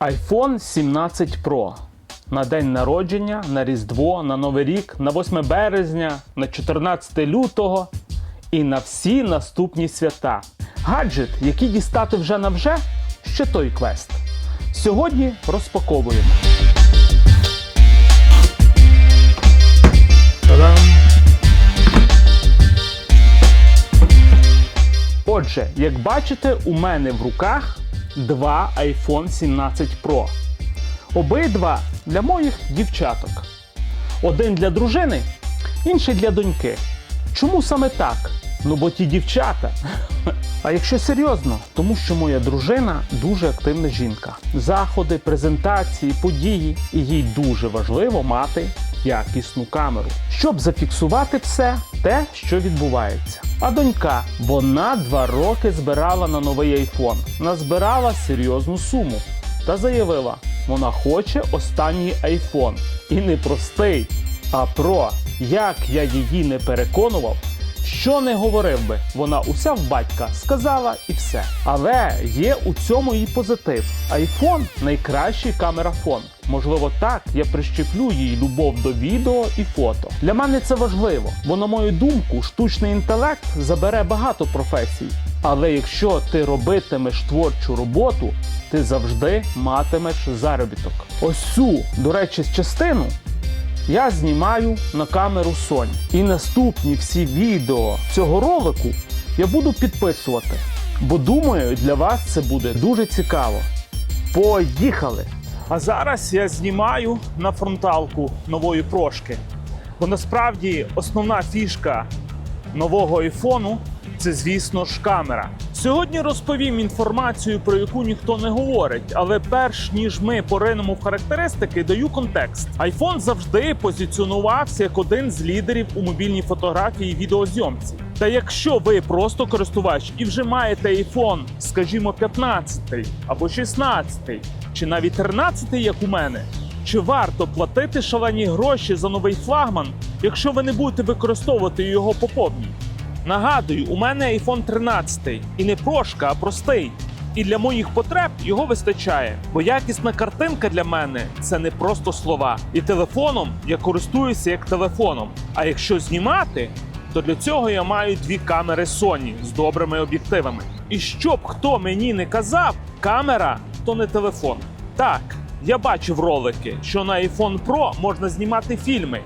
iPhone 17 Pro. На день народження, на Різдво, на Новий рік, на 8 березня, на 14 лютого і на всі наступні свята. Гаджет, який дістати вже на вже, ще той квест. Сьогодні розпаковуємо. Та-дам! Отже, як бачите, у мене в руках два iPhone 17 Pro. Обидва для моїх дівчаток. Один для дружини, інший для доньки. Чому саме так? Ну бо ті дівчата. А якщо серйозно, тому що моя дружина дуже активна жінка. Заходи, презентації, події, і їй дуже важливо мати якісну камеру, щоб зафіксувати все те, що відбувається. А донька, вона два роки збирала на новий айфон, назбирала серйозну суму та заявила, вона хоче останній айфон. І не простий, а про. Як я її не переконував, що не говорив би, вона уся в батька сказала і все. Але є у цьому і позитив. Айфон найкращий камерафон. Можливо, так я прищеплю їй любов до відео і фото. Для мене це важливо, бо, на мою думку, штучний інтелект забере багато професій. Але якщо ти робитимеш творчу роботу, ти завжди матимеш заробіток. Ось цю, до речі, частину я знімаю на камеру Sony. І наступні всі відео цього ролику я буду підписувати. Бо думаю, для вас це буде дуже цікаво. Поїхали! А зараз я знімаю на фронталку нової прошки. Бо насправді основна фішка нового айфону це, звісно ж, камера. Сьогодні розповім інформацію, про яку ніхто не говорить, але перш ніж ми поринемо в характеристики, даю контекст. iPhone завжди позиціонувався як один з лідерів у мобільній фотографії і відеозйомці. Та якщо ви просто користувач і вже маєте iPhone, скажімо, 15 або 16, чи навіть 13, як у мене, чи варто платити шалені гроші за новий флагман, якщо ви не будете використовувати його по повній? Нагадую, у мене iPhone 13 і не прошка, а простий. І для моїх потреб його вистачає, бо якісна картинка для мене це не просто слова. І телефоном я користуюся як телефоном. А якщо знімати, то для цього я маю дві камери Sony з добрими об'єктивами. І щоб хто мені не казав, камера то не телефон. Так, я бачив ролики, що на iPhone Pro можна знімати фільми.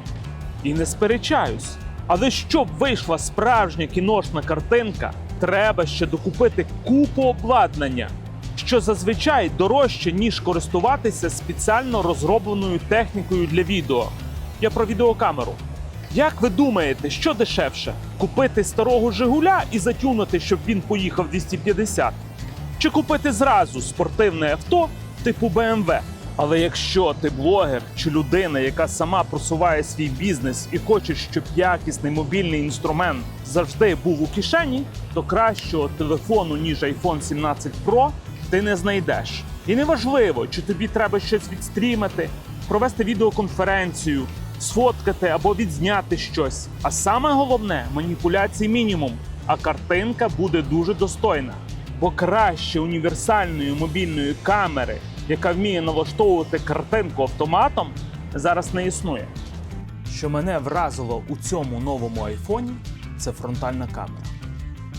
І не сперечаюсь. Але щоб вийшла справжня кіношна картинка, треба ще докупити купу обладнання, що зазвичай дорожче, ніж користуватися спеціально розробленою технікою для відео. Я про відеокамеру. Як ви думаєте, що дешевше? Купити старого Жигуля і затюнути, щоб він поїхав 250? Чи купити зразу спортивне авто типу BMW? Але якщо ти блогер чи людина, яка сама просуває свій бізнес і хоче, щоб якісний мобільний інструмент завжди був у кишені, то кращого телефону, ніж iPhone 17 Pro, ти не знайдеш. І неважливо, чи тобі треба щось відстрімити, провести відеоконференцію, сфоткати або відзняти щось. А саме головне маніпуляцій мінімум, а картинка буде дуже достойна. Бо краще універсальної мобільної камери, яка вміє налаштовувати картинку автоматом, зараз не існує. Що мене вразило у цьому новому айфоні, це фронтальна камера.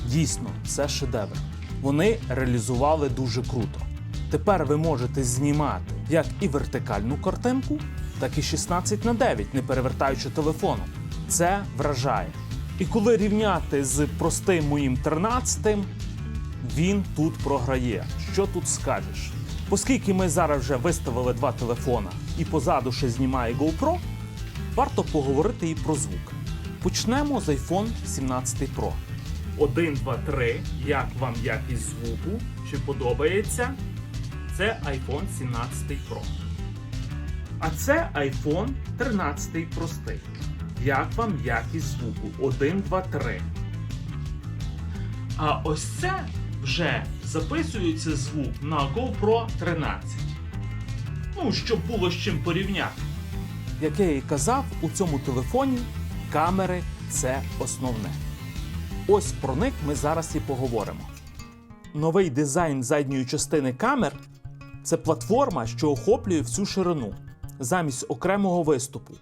Дійсно, це шедевр. Вони реалізували дуже круто. Тепер ви можете знімати як і вертикальну картинку, так і 16 на 9, не перевертаючи телефоном. Це вражає. І коли рівняти з простим моїм 13, він тут програє. Що тут скажеш? Оскільки ми зараз вже виставили два телефона і позаду ще знімає GoPro, варто поговорити і про звук. Почнемо з iPhone 17 Pro. 1, 2, 3. Як вам якість звуку? Чи подобається? Це iPhone 17 Pro. А це iPhone 13 простий. Як вам якість звуку? 1, 2, 3. А ось це вже записується звук на GoPro 13. Ну, щоб було з чим порівняти. Як я і казав, у цьому телефоні камери це основне. Ось про них ми зараз і поговоримо. Новий дизайн задньої частини камер це платформа, що охоплює всю ширину замість окремого виступу.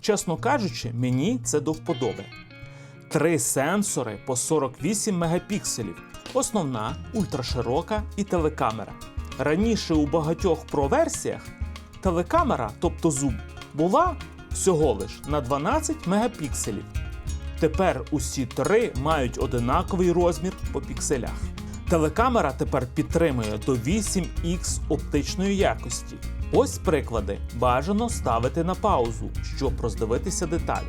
Чесно кажучи, мені це до вподоби. Три сенсори по 48 мегапікселів, основна, ультраширока і телекамера. Раніше у багатьох Pro-версіях телекамера, тобто зум, була всього лиш на 12 мегапікселів. Тепер усі три мають одинаковий розмір по пікселях. Телекамера тепер підтримує до 8х оптичної якості. Ось приклади. Бажано ставити на паузу, щоб роздивитися деталі.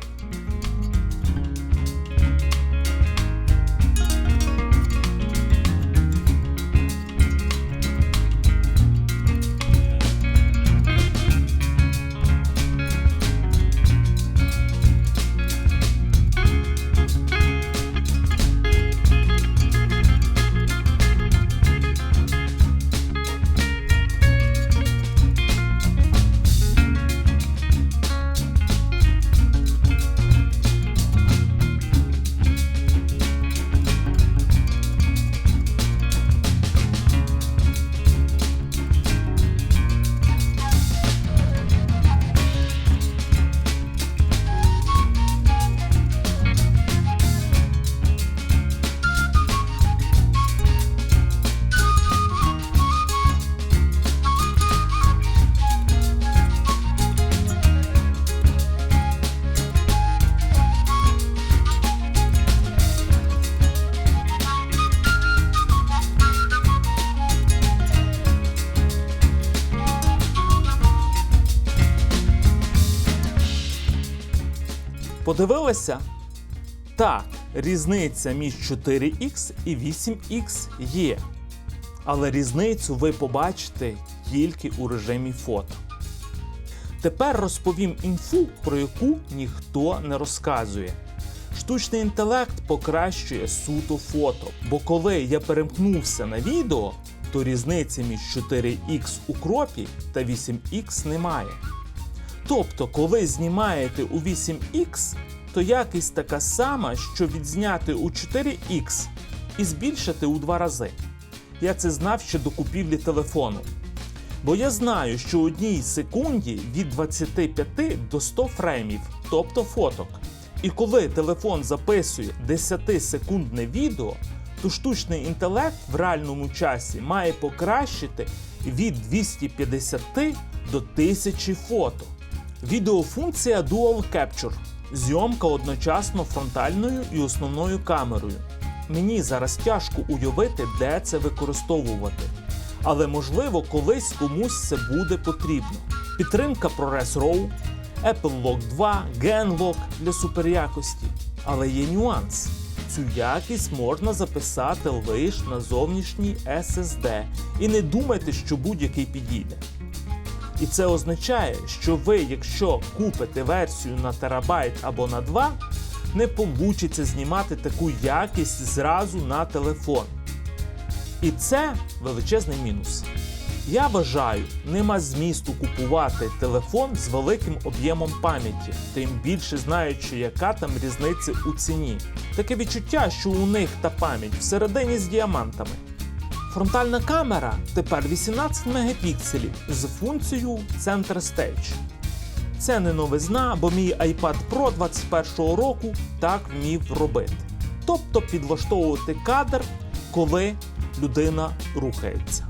Подивилися? Так, різниця між 4х і 8х є. Але різницю ви побачите тільки у режимі фото. Тепер розповім інфу, про яку ніхто не розказує. Штучний інтелект покращує суто фото, бо коли я перемкнувся на відео, то різниці між 4х у кропі та 8х немає. Тобто, коли знімаєте у 8х, то якість така сама, що відзняти у 4х і збільшити у два рази. Я це знав ще до купівлі телефону. Бо я знаю, що одній секунді від 25 до 100 фреймів, тобто фоток. І коли телефон записує 10-секундне відео, то штучний інтелект в реальному часі має покращити від 250 до 1000 фото. Відеофункція Dual Capture. Зйомка одночасно фронтальною і основною камерою. Мені зараз тяжко уявити, де це використовувати. Але можливо колись комусь це буде потрібно. Підтримка ProRes RAW, Apple Lock 2, GenLock для суперякості. Але є нюанс. Цю якість можна записати лише на зовнішній SSD. І не думайте, що будь-який підійде. І це означає, що ви, якщо купите версію на терабайт або на 2, не получиться знімати таку якість зразу на телефон. І це величезний мінус. Я вважаю, нема змісту купувати телефон з великим об'ємом пам'яті, тим більше знаючи, яка там різниця у ціні. Таке відчуття, що у них та пам'ять всередині з діамантами. Фронтальна камера тепер 18 мегапікселів з функцією Center Stage. Це не новизна, бо мій iPad Pro 21-го року так вмів робити. Тобто підлаштовувати кадр, коли людина рухається.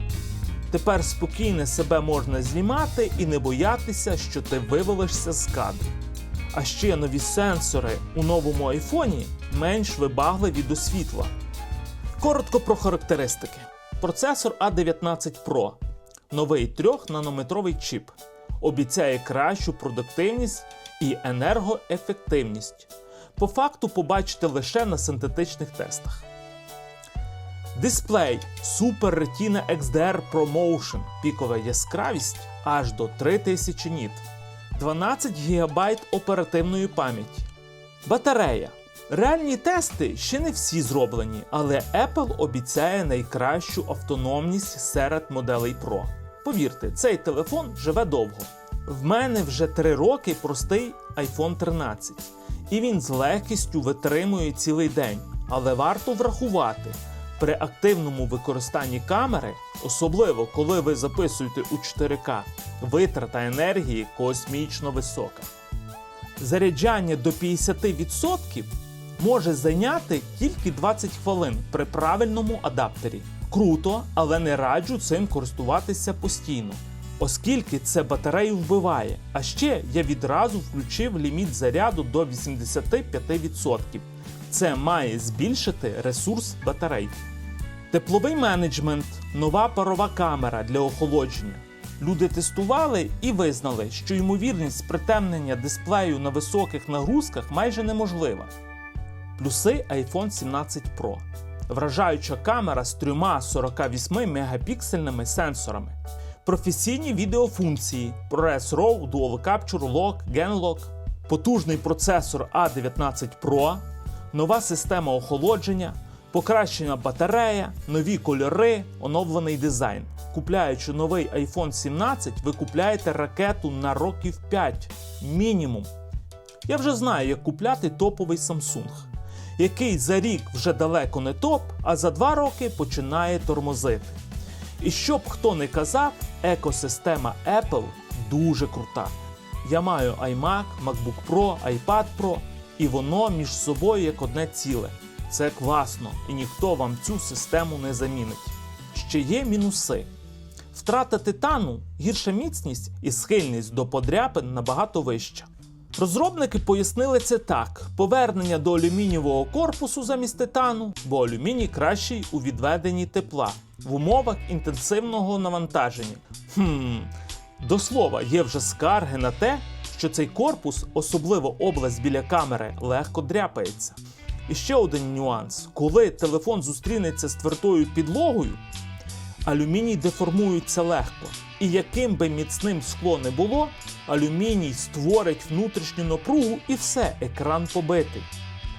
Тепер спокійно себе можна знімати і не боятися, що ти вивалишся з кадру. А ще нові сенсори у новому айфоні менш вибагливі до світла. Коротко про характеристики. Процесор A19 Pro. Новий 3-нанометровий чіп. Обіцяє кращу продуктивність і енергоефективність. По факту побачите лише на синтетичних тестах. Дисплей Super Retina XDR ProMotion. Пікова яскравість аж до 3000 ніт. 12 ГБ оперативної пам'яті. Батарея. Реальні тести ще не всі зроблені, але Apple обіцяє найкращу автономність серед моделей Pro. Повірте, цей телефон живе довго. В мене вже 3 роки простий iPhone 13, і він з легкістю витримує цілий день. Але варто врахувати, При активному використанні камери, особливо коли ви записуєте у 4К, витрата енергії космічно висока. Заряджання до 50% може зайняти тільки 20 хвилин при правильному адаптері. Круто, але не раджу цим користуватися постійно, оскільки це батарею вбиває. А ще я відразу включив ліміт заряду до 85%. Це має збільшити ресурс батарей. Тепловий менеджмент, нова парова камера для охолодження. Люди тестували і визнали, що ймовірність притемнення дисплею на високих нагрузках майже неможлива. Плюси iPhone 17 Pro. Вражаюча камера з трьома 48 мегапіксельними сенсорами. Професійні відеофункції ProRes RAW, Dual Capture, Lock, GenLock, потужний процесор A19 Pro, нова система охолодження, покращена батарея, нові кольори, оновлений дизайн. Купляючи новий iPhone 17, ви купляєте ракету на років 5 мінімум. Я вже знаю, як купляти топовий Samsung, який за рік вже далеко не топ, а за два роки починає тормозити. І щоб хто не казав, екосистема Apple дуже крута. Я маю iMac, MacBook Pro, iPad Pro, і воно між собою як одне ціле. Це класно, і ніхто вам цю систему не замінить. Ще є мінуси. Втрата титану, гірша міцність і схильність до подряпин набагато вища. Розробники пояснили це так: повернення до алюмінієвого корпусу замість титану, бо алюміній кращий у відведенні тепла в умовах інтенсивного навантаження. Хм, до слова, є вже скарги на те, що цей корпус, особливо область біля камери, легко дряпається. І ще один нюанс: коли телефон зустрінеться з твердою підлогою, алюміній деформується легко. І яким би міцним скло не було, алюміній створить внутрішню напругу і все, екран побитий.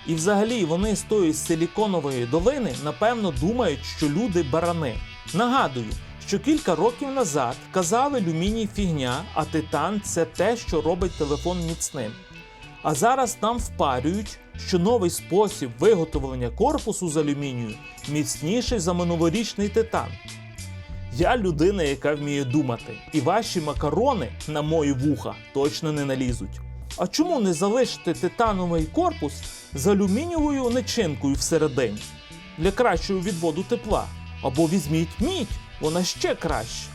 І взагалі вони з тої силіконової долини напевно думають, що люди барани. Нагадую, що кілька років назад казали алюміній фігня, а титан це те, що робить телефон міцним. А зараз нам впарюють, що новий спосіб виготовлення корпусу з алюмінію міцніший за минулорічний титан. Я людина, яка вміє думати, і ваші макарони на мої вуха точно не налізуть. А чому не залишити титановий корпус з алюмінієвою начинкою всередині для кращого відводу тепла? Або візьміть мідь, вона ще краще.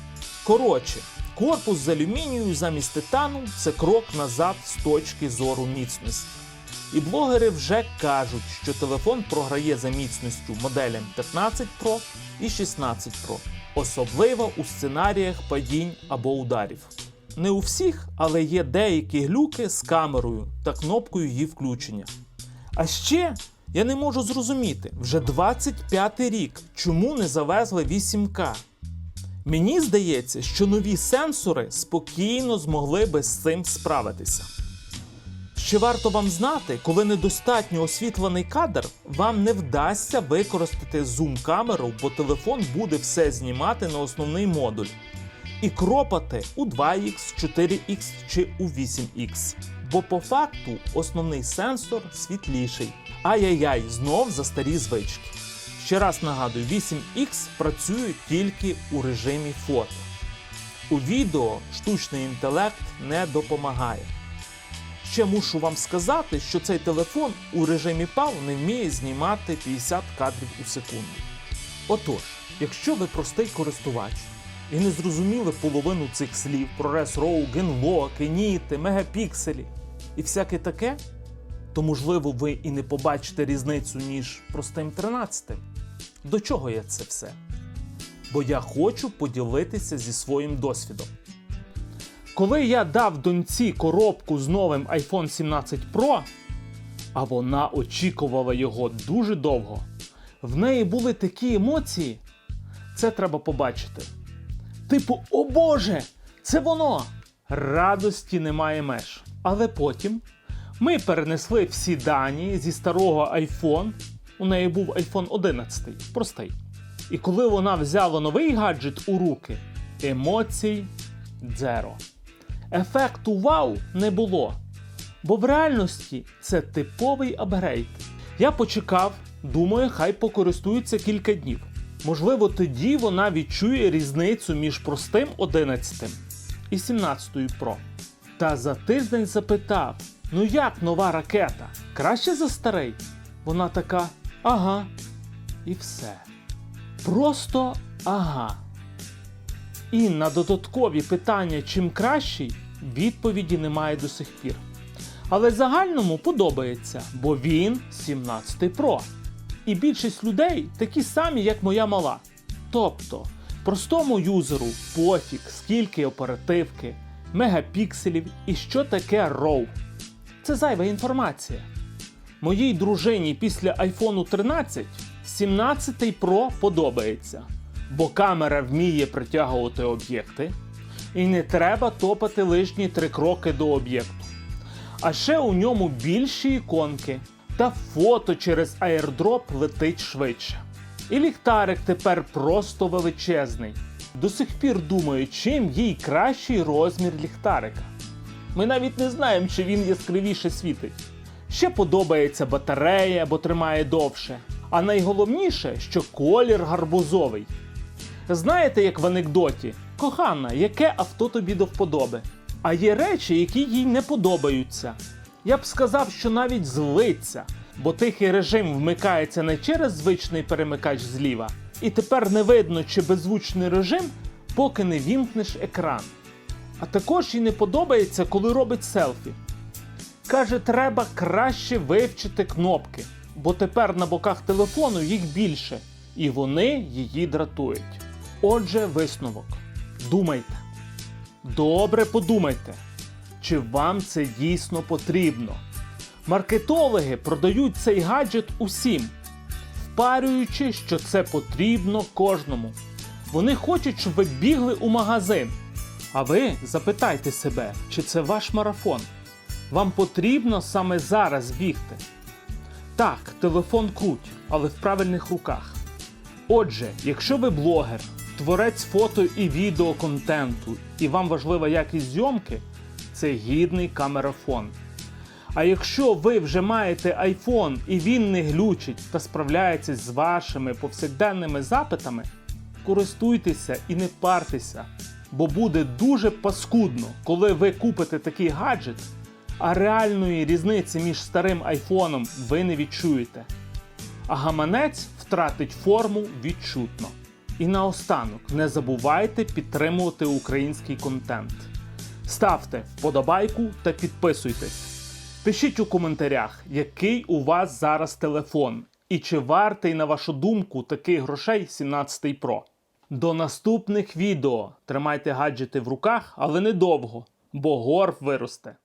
Коротше, корпус з алюмінію замість титану це крок назад з точки зору міцності. І блогери вже кажуть, що телефон програє за міцністю моделям 15 Pro і 16 Pro, особливо у сценаріях падінь або ударів. Не у всіх, але є деякі глюки з камерою та кнопкою її включення. А ще я не можу зрозуміти, вже 25 рік, чому не завезли 8К. Мені здається, що нові сенсори спокійно змогли би з цим справитися. Ще варто вам знати, коли недостатньо освітлений кадр, вам не вдасться використати зум-камеру, бо телефон буде все знімати на основний модуль. І кропати у 2х, 4х чи у 8х. Бо по факту основний сенсор світліший. Ай-яй-яй, знов за старі звички. Ще раз нагадую, 8х працює тільки у режимі фото. У відео штучний інтелект не допомагає. Ще мушу вам сказати, що цей телефон у режимі PAL не вміє знімати 50 кадрів у секунду. Отож, якщо ви простий користувач і не зрозуміли половину цих слів про Res RAW, GenLock, Enite, мегапікселі і всяке таке, то можливо ви і не побачите різницю між простим 13. До чого я це все? Бо я хочу поділитися зі своїм досвідом. Коли я дав доньці коробку з новим iPhone 17 Pro, а вона очікувала його дуже довго, в неї були такі емоції. Це треба побачити. Типу, о Боже, це воно! Радості немає меж. Але потім ми перенесли всі дані зі старого iPhone. У неї був iPhone 11, простий. І коли вона взяла новий гаджет у руки, емоцій дзеро. Ефекту вау не було. Бо в реальності це типовий апгрейд. Я почекав, Думаю, хай покористується кілька днів. Можливо, тоді вона відчує різницю між простим 11 і 17 Pro. Та за тиждень запитав: ну як нова ракета? Краще за старий? Вона така, ага. І все. Просто ага. І на додаткові питання, чим кращий, відповіді немає до сих пір. Але загальному подобається, бо він 17 Pro. І більшість людей такі самі, як моя мала. Тобто, простому юзеру пофіг, скільки оперативки, мегапікселів і що таке RAW. Це зайва інформація. Моїй дружині після iPhone 13 17 Pro подобається, бо камера вміє притягувати об'єкти, і не треба топати лишні три кроки до об'єкту. А ще у ньому більші іконки, та фото через airdrop летить швидше. І ліхтарик тепер просто величезний. До сих пір думаю, чим їй кращий розмір ліхтарика. Ми навіть не знаємо, чи він яскравіше світить. Ще подобається батарея, бо тримає довше. А найголовніше, що колір гарбузовий. Знаєте, як в анекдоті: кохана, яке авто тобі до вподоби? А є речі, які їй не подобаються. Я б сказав, що навіть злиться, бо тихий режим вмикається не через звичний перемикач зліва, і тепер не видно, чи беззвучний режим, поки не вімкнеш екран. А також їй не подобається, коли робить селфі. Каже, треба краще вивчити кнопки, бо тепер на боках телефону їх більше, і вони її дратують. Отже, висновок. Думайте. Добре подумайте, чи вам це дійсно потрібно. Маркетологи продають цей гаджет усім, впарюючи, що це потрібно кожному. Вони хочуть, щоб ви бігли у магазин. А ви запитайте себе, чи це ваш марафон. Вам потрібно саме зараз бігти. Так, телефон круть, але в правильних руках. Отже, якщо ви блогер, творець фото і відео контенту, і вам важлива якість зйомки, це гідний камерафон. А якщо ви вже маєте iPhone і він не глючить та справляється з вашими повсякденними запитами, користуйтеся і не партеся, бо буде дуже паскудно, коли ви купите такий гаджет, а реальної різниці між старим айфоном ви не відчуєте. А гаманець втратить форму відчутно. І наостанок не забувайте підтримувати український контент. Ставте вподобайку та підписуйтесь. Пишіть у коментарях, який у вас зараз телефон, і чи вартий, на вашу думку, таких грошей 17 Pro. До наступних відео. Тримайте гаджети в руках, але недовго, бо горб виросте.